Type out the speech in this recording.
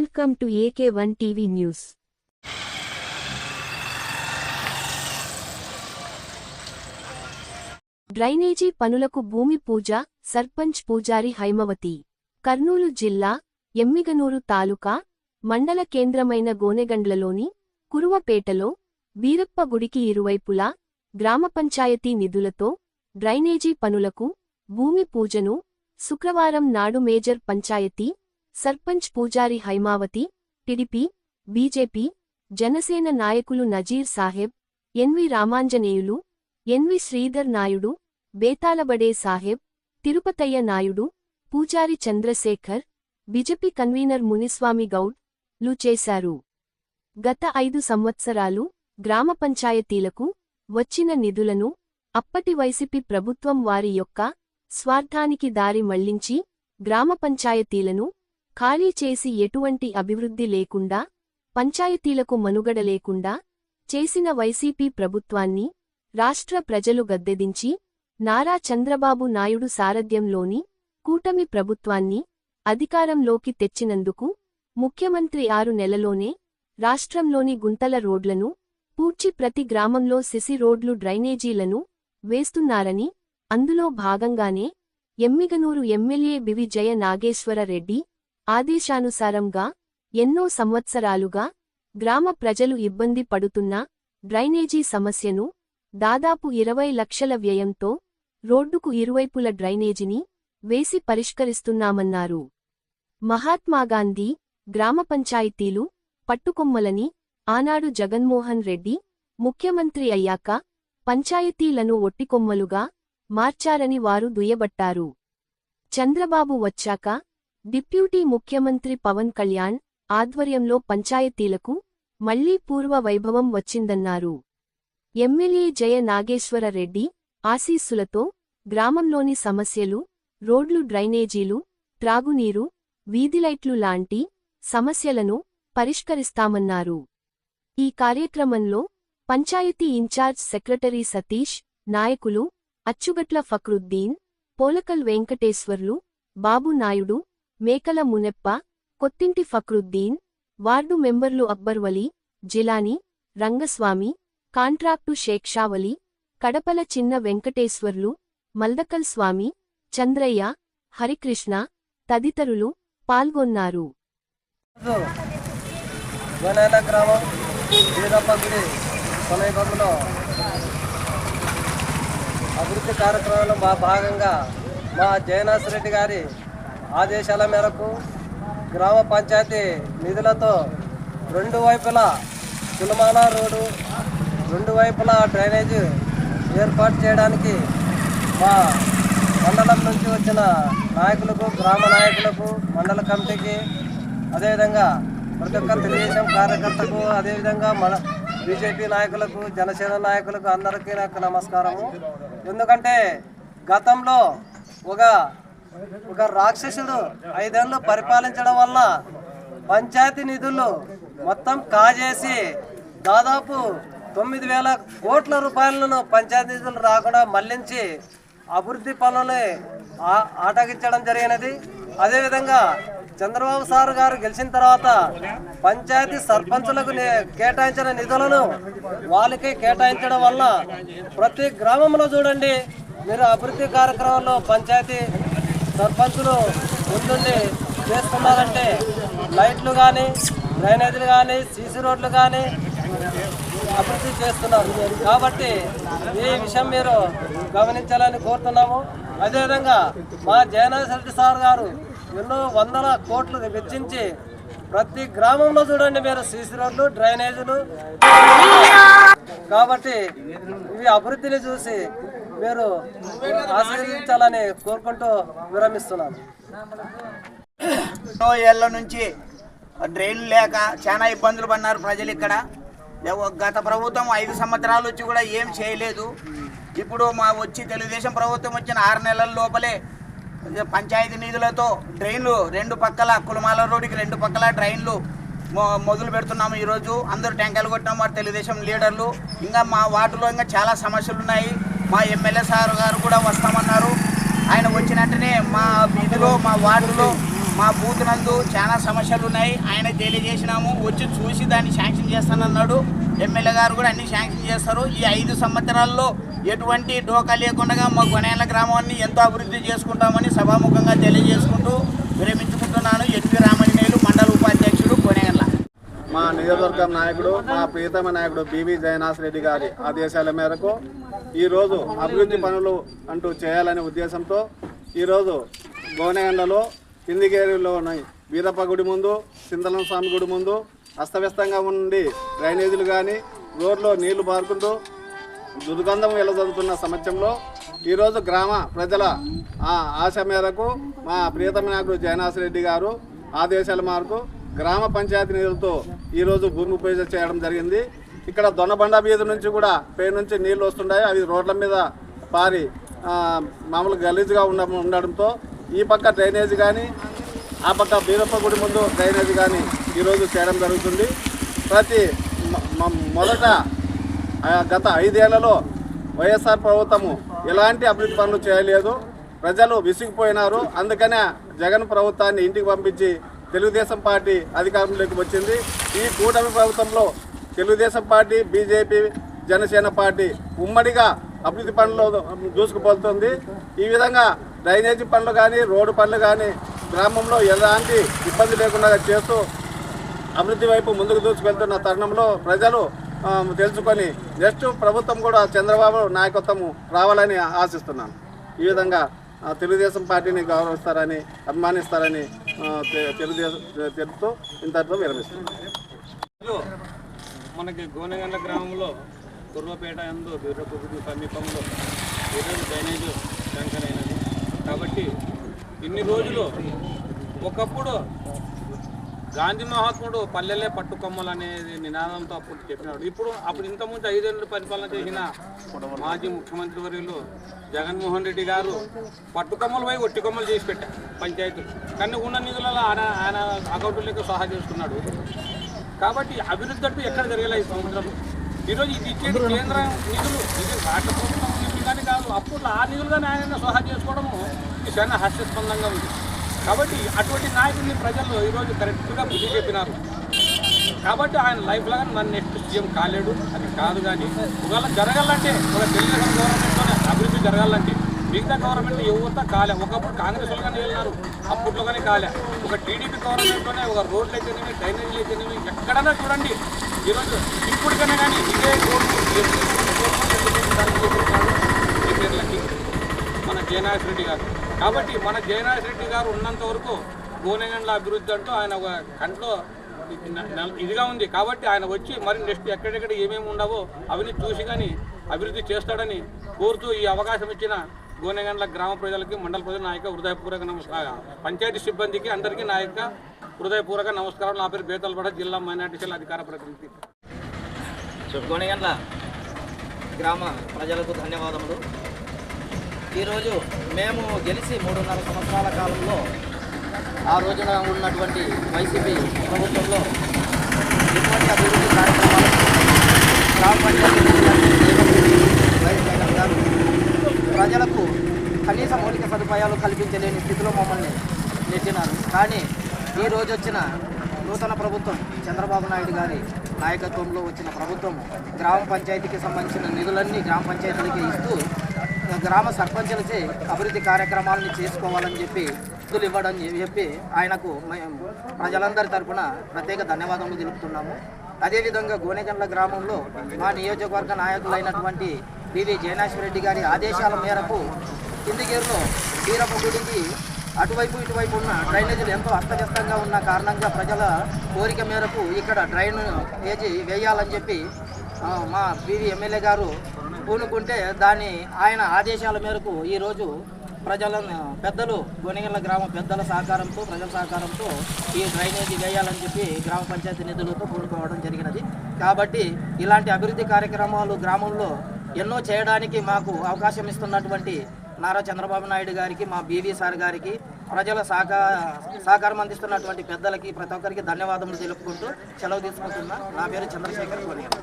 Welcome to AK one TV news drainage పనులకు భూమి పూజ సర్పంచ్ పూజారి హైమవతి. కర్నూలు జిల్లా ఎమ్మిగనూరు తాలూకా మండల కేంద్రమైన గోనెగండ్లలోని కురువపేటలో వీరప్ప గుడికి ఇరువైపులా గ్రామ పంచాయతీ నిధులతో డ్రైనేజీ పనులకు భూమి పూజను శుక్రవారం నాడు మేజర్ పంచాయతీ సర్పంచ్ పూజారి హైమావతి టిడిపి బీజేపీ జనసేన నాయకులు నజీర్ సాహెబ్ ఎన్వి రామాంజనేయులు ఎన్వి శ్రీధర్ నాయుడు బేతాలబడే సాహెబ్ తిరుపతయ్య నాయుడు పూజారి చంద్రశేఖర్ బిజెపి కన్వీనర్ మునిస్వామి గౌడ్లు చేశారు. గత ఐదు సంవత్సరాలు గ్రామ పంచాయతీలకు వచ్చిన నిధులను అప్పటి వైసీపీ ప్రభుత్వం వారి యొక్క స్వార్థానికి దారి మళ్ళించి గ్రామ పంచాయతీలను ఖాళీ చేసి ఎటువంటి అభివృద్ధి లేకుండా పంచాయతీలకు మనుగడ లేకుండా చేసిన వైసీపీ ప్రభుత్వాన్ని రాష్ట్ర ప్రజలు గద్దెదించి నారా చంద్రబాబు నాయుడు సారథ్యంలోని కూటమి ప్రభుత్వాన్ని అధికారంలోకి తెచ్చినందుకు ముఖ్యమంత్రి ఆరు నెలలోనే రాష్ట్రంలోని గుంతల రోడ్లను పూడ్చి ప్రతి గ్రామంలో సిసి రోడ్లు డ్రైనేజీలను వేస్తున్నారని అందులో భాగంగానే ఎమ్మిగనూరు ఎమ్మెల్యే బివి జయ నాగేశ్వరరెడ్డి ఆదేశానుసారంగా ఎన్నో సంవత్సరాలుగా గ్రామ ప్రజలు ఇబ్బంది పడుతున్న డ్రైనేజీ సమస్యను దాదాపు ఇరవై లక్షల వ్యయంతో రోడ్డుకు ఇరువైపుల డ్రైనేజీని వేసి పరిష్కరిస్తున్నామన్నారు. మహాత్మాగాంధీ గ్రామ పంచాయతీలు పట్టుకొమ్మలని ఆనాడు జగన్మోహన్ రెడ్డి ముఖ్యమంత్రి అయ్యాక పంచాయతీలను ఒట్టికొమ్మలుగా మార్చారని వారు దుయ్యబట్టారు. చంద్రబాబు వచ్చాక డిప్యూటీ ముఖ్యమంత్రి పవన్ కళ్యాణ్ ఆధ్వర్యంలో పంచాయతీలకు మళ్ళీ పూర్వ వైభవం వచ్చిందన్నారు. ఎమ్మెల్యే జయ నాగేశ్వరరెడ్డి ఆశీస్సులతో గ్రామంలోని సమస్యలు రోడ్లు డ్రైనేజీలు త్రాగునీరు వీధిలైట్లు లాంటి సమస్యలను పరిష్కరిస్తామన్నారు. ఈ కార్యక్రమంలో పంచాయతీ ఇన్ఛార్జ్ సెక్రటరీ సతీష్ నాయకులు అచ్చుగట్ల ఫక్రుద్దీన్ పోలకల్ వెంకటేశ్వర్లు బాబు నాయుడు మేకల మునెప్ప కొత్తింటి ఫక్రుద్దీన్ వార్డు మెంబర్లు అక్బర్వలి జిలాని రంగస్వామి కాంట్రాక్టు షేక్షావలి కడపల చిన్న వెంకటేశ్వర్లు మల్దకల్ స్వామి చంద్రయ్య హరికృష్ణ తదితరులు పాల్గొన్నారు. గ్రామం సమీపంలో అభివృద్ధి కార్యక్రమంలో మా భాగంగా మా జయనాథ్ రెడ్డి గారి ఆదేశాల మేరకు గ్రామ పంచాయతీ నిధులతో రెండు వైపులా కులమానా రోడ్డు రెండు వైపులా డ్రైనేజ్ ఏర్పాటు చేయడానికి మా మండలం నుంచి వచ్చిన నాయకులకు గ్రామ నాయకులకు మండల కమిటీకి అదేవిధంగా ప్రతి ఒక్క తెలుగుదేశం కార్యకర్తకు అదేవిధంగా మన బీజేపీ నాయకులకు జనసేన నాయకులకు అందరికీ నాకు నమస్కారము. ఎందుకంటే గతంలో ఒక ఒక రాక్షసుడు ఐదేళ్ళు పరిపాలించడం వల్ల పంచాయతీ నిధులు మొత్తం కాజేసి దాదాపు తొమ్మిది వేల కోట్ల రూపాయలను పంచాయతీ నిధులు రాకుండా మళ్ళించి అభివృద్ధి పనులని ఆ- ఆటగించడం జరిగినది. అదేవిధంగా చంద్రబాబు సార్ గారు గెలిచిన తర్వాత పంచాయతీ సర్పంచులకు కేటాయించిన నిధులను వాళ్ళకే కేటాయించడం వల్ల ప్రతి గ్రామంలో చూడండి మీరు అభివృద్ధి కార్యక్రమంలో పంచాయతీ సర్పంచులు ముందుండి చేస్తున్నారంటే లైట్లు కానీ డ్రైనేజీలు కానీ సీసీ రోడ్లు కానీ అభివృద్ధి చేస్తున్నారు. కాబట్టి ఈ విషయం మీరు గమనించాలని కోరుతున్నాము. అదేవిధంగా మా జయనాథ్ రెడ్డి సార్ గారు ఎన్నో వందల కోట్లు వెచ్చించి ప్రతి గ్రామంలో చూడండి మీరు సీసీ రోడ్లు డ్రైనేజీలు. కాబట్టి ఇవి అభివృద్ధిని చూసి మీరు ఆశీర్వదించాలని కోరుకుంటూ విరమిస్తున్నాను. ఎన్నో ఏళ్ళ నుంచి డ్రైన్లు లేక చాలా ఇబ్బందులు పడినారు ప్రజలు ఇక్కడ. గత ప్రభుత్వం ఐదు సంవత్సరాలు వచ్చి కూడా ఏం చేయలేదు. ఇప్పుడు మా వచ్చి తెలుగుదేశం ప్రభుత్వం వచ్చిన ఆరు నెలల లోపలే పంచాయతీ నిధులతో డ్రైన్లు రెండు పక్కల కులమాల రోడ్డుకి రెండు పక్కల డ్రైన్లు మొ- మొదలు పెడుతున్నాము ఈరోజు. అందరూ టెంకాయలు కొట్టినాం మా తెలుగుదేశం లీడర్లు. ఇంకా మా వార్డులో ఇంకా చాలా సమస్యలు ఉన్నాయి. మా ఎమ్మెల్యే సార్ గారు కూడా వస్తామన్నారు. ఆయన వచ్చిన వెంటనే మా వీధిలో మా వార్డులో మా బూత్ నందు చాలా సమస్యలు ఉన్నాయి ఆయన తెలియజేసినాము వచ్చి చూసి దాన్ని శాంక్షన్ చేస్తానన్నాడు. ఎమ్మెల్యే గారు కూడా అన్ని శాంక్షన్ చేస్తారు. ఈ ఐదు సంవత్సరాల్లో ఎటువంటి డోకా లేకుండా మా గొనేల గ్రామాన్ని ఎంతో అభివృద్ధి చేసుకుంటామని సభాముఖంగా తెలియజేసుకుంటూ విరమించుకుంటున్నాను. ఎన్వి రామణినేలు మండల ఉపాధ్యక్షుడు కొనేగండ్ల మా నియోజకవర్గం నాయకుడు మా ప్రియతమ నాయకుడు బీవీ జయనాథ్ రెడ్డి గారి ఆదేశాల మేరకు ఈరోజు అభివృద్ధి పనులు అంటూ చేయాలనే ఉద్దేశంతో ఈరోజు గోనెగండలో కిందిగేరులోని వీరప్ప గుడి ముందు సిందలం స్వామి గుడి ముందు అస్తవ్యస్తంగా ఉండి డ్రైనేజీలు కానీ రోడ్లో నీళ్ళు పారుకుంటూ దుర్గంధం వెళ్ళజరుగుతున్న సమక్షంలో ఈరోజు గ్రామ ప్రజల ఆ ఆశ మేరకు మా ప్రియతమ నాయకుడు జయనాథ్ రెడ్డి గారు ఆదేశాల మేరకు గ్రామ పంచాయతీ నిధులతో ఈరోజు భూమి పూజ చేయడం జరిగింది. ఇక్కడ దొన్నబండ వీధి నుంచి కూడా పై నుంచి నీళ్ళు వస్తున్నాయి అవి రోడ్ల మీద పారి మామూలు గలీజ్గా ఉండ ఉండడంతో ఈ పక్క డ్రైనేజ్ కానీ ఆ పక్క బీరప్ప గుడి ముందు డ్రైనేజ్ కానీ ఈరోజు చేయడం జరుగుతుంది. ప్రతి మొదట గత ఐదేళ్ళలో వైఎస్ఆర్ ప్రభుత్వము ఎలాంటి అభివృద్ధి పనులు చేయలేదు. ప్రజలు విసిగిపోయినారు. అందుకనే జగన్ ప్రభుత్వాన్ని ఇంటికి పంపించి తెలుగుదేశం పార్టీ అధికారంలోకి వచ్చింది. ఈ కూటమి ప్రభుత్వంలో Telugu Desam party BJP Janasena party ఉమ్మడిగా అభివృద్ధి పనులు దూసుకుపోతుంది. ఈ విధంగా డ్రైనేజీ పనులు కానీ రోడ్డు పనులు కానీ గ్రామంలో ఎలాంటి ఇబ్బంది లేకుండా చేస్తూ అభివృద్ధి వైపు ముందుకు దూసుకెళ్తున్న తరుణంలో ప్రజలు తెలుసుకొని నెక్స్ట్ ప్రభుత్వం కూడా చంద్రబాబు నాయకత్వం రావాలని ఆశిస్తున్నాను. ఈ విధంగా తెలుగుదేశం పార్టీని గౌరవిస్తారని అభిమానిస్తారని తెలుగుదేశం తెలుపుతూ ఇంతటితో విరమిస్తున్నాను మనకి గోనెగండ్ల గ్రామంలో కుర్వపేట ఎందు బీర్రపుగుడి సమీపంలో ఈరోజు డ్రైనేజ్ శాంక్షన్ అయినది. కాబట్టి ఇన్ని రోజులు ఒకప్పుడు గాంధీ మహాత్ముడు పల్లెలే పట్టుకొమ్మలు అనేది నినాదంతో అప్పుడు చెప్పినాడు. ఇప్పుడు అప్పుడు ఇంతకుముందు ఐదేళ్ళు పరిపాలన చేసిన మాజీ ముఖ్యమంత్రి వర్యులు జగన్మోహన్ రెడ్డి గారు పట్టుకొమ్మలు పోయి ఒట్టి కొమ్మలు చేసి పెట్టారు పంచాయతీలు కానీ ఉన్న నిధులలో ఆయన ఆయన అకౌంట్లకి సహా చేసుకున్నాడు కాబట్టి అభివృద్ధి అంటూ ఎక్కడ జరగలే ఈ సంవత్సరం ఈరోజు ఇది ఇచ్చేది కేంద్ర నిధులు. ఇది రాష్ట్ర ప్రభుత్వం కానీ కాదు. అప్పుడు ఆ నిధులు కానీ ఆయన సహా చేసుకోవడము ఇది చాలా హాస్యాస్పందంగా ఉంది. కాబట్టి అటువంటి నాయకుడిని ప్రజలు ఈరోజు కరెక్ట్గా బుద్ధి చెప్పినారు కాబట్టి ఆయన లైఫ్ లాగా నన్ను నెక్స్ట్ సీఎం కాలేడు అది కాదు కానీ ఒకవేళ జరగాలంటే ఒక తెలుగుదేశం గవర్నమెంట్లోనే అభివృద్ధి జరగాలంటే మిగతా గవర్నమెంట్ యువత కాలే ఒకప్పుడు కాంగ్రెస్ వాళ్ళు కానీ వెళ్ళినారు అప్పట్లో కానీ కాలే ఒక టీడీపీ గవర్నమెంట్లోనే ఒక రోడ్లు అయితేనేమి డ్రైనేజీలు అయితేనేమి ఎక్కడైనా చూడండి ఈరోజు ఇప్పటికైనా కానీ ఇదే రోడ్డు మన జయనాథ్ రెడ్డి గారు కాబట్టి మన జయనాథ్ రెడ్డి గారు ఉన్నంత వరకు గోనెగండ్ల అభివృద్ధి అంటూ ఆయన ఒక కంట్లో ఇదిగా ఉంది. కాబట్టి ఆయన వచ్చి మరి నెక్స్ట్ ఎక్కడెక్కడ ఏమేమి ఉండవో అవన్నీ చూసి కానీ అభివృద్ధి చేస్తాడని కోరుతూ ఈ అవకాశం ఇచ్చిన గోనెగండ్ల గ్రామ ప్రజలకి మండల ప్రజల నాయక హృదయపూర్వక నమస్కారం పంచాయతీ సిబ్బందికి అందరికీ నా యొక్క హృదయపూర్వక నమస్కారం. నా పేరు బేతల్పడ జిల్లా మైనార్టీ సెల్ అధికార ప్రతినిధి. గోనెగండ్ల గ్రామ ప్రజలకు ధన్యవాదములు. ఈరోజు మేము గెలిచి మూడున్నర సంవత్సరాల కాలంలో ఆ రోజున ఉన్నటువంటి వైసీపీ ప్రభుత్వంలో ఎటువంటి అభివృద్ధి కార్యక్రమాలు గ్రామ పంచాయతీ గారు ప్రజలకు కనీస మౌలిక సదుపాయాలు కల్పించలేని స్థితిలో మమ్మల్ని నెట్టినారు. కానీ ఈ వచ్చిన నూతన ప్రభుత్వం చంద్రబాబు నాయుడు గారి నాయకత్వంలో వచ్చిన ప్రభుత్వం గ్రామ పంచాయతీకి సంబంధించిన నిధులన్నీ గ్రామ పంచాయతీలకి ఇస్తూ గ్రామ సర్పంచులచే అభివృద్ధి కార్యక్రమాలను చేసుకోవాలని చెప్పి నిధులు ఇవ్వడం చెప్పి ఆయనకు మేము ప్రజలందరి తరపున ప్రత్యేక ధన్యవాదములు తెలుపుతున్నాము. అదేవిధంగా గోనెగండ్ల గ్రామంలో మా నియోజకవర్గ నాయకులైనటువంటి పివి జయనాశ్వర రెడ్డి గారి ఆదేశాల మేరకు కిందిగేరులో వీరమ్మ గుడికి అటువైపు ఇటువైపు ఉన్న డ్రైనేజీలు ఎంతో అస్తవ్యస్తంగా ఉన్న కారణంగా ప్రజల కోరిక మేరకు ఇక్కడ డ్రైన్ వేసి వేయాలని చెప్పి మా పివి ఎమ్మెల్యే గారు పూనుకుంటే దాని ఆయన ఆదేశాల మేరకు ఈరోజు ప్రజలను పెద్దలు గొనిగల గ్రామ పెద్దల సహకారంతో ప్రజల సహకారంతో ఈ డ్రైనేజీ వేయాలని చెప్పి గ్రామ పంచాయతీ నిధులతో కూడుకోవడం జరిగినది. కాబట్టి ఇలాంటి అభివృద్ధి కార్యక్రమాలు గ్రామంలో ఎన్నో చేయడానికి మాకు అవకాశం ఇస్తున్నటువంటి నారా చంద్రబాబు నాయుడు గారికి మా బీవీ సార్ గారికి ప్రజల సహకార సహకారం అందిస్తున్నటువంటి పెద్దలకి ప్రతి ఒక్కరికి ధన్యవాదములు తెలుపుకుంటూ సెలవు తీసుకుంటున్నా. నా పేరు చంద్రశేఖర్ కోనేరు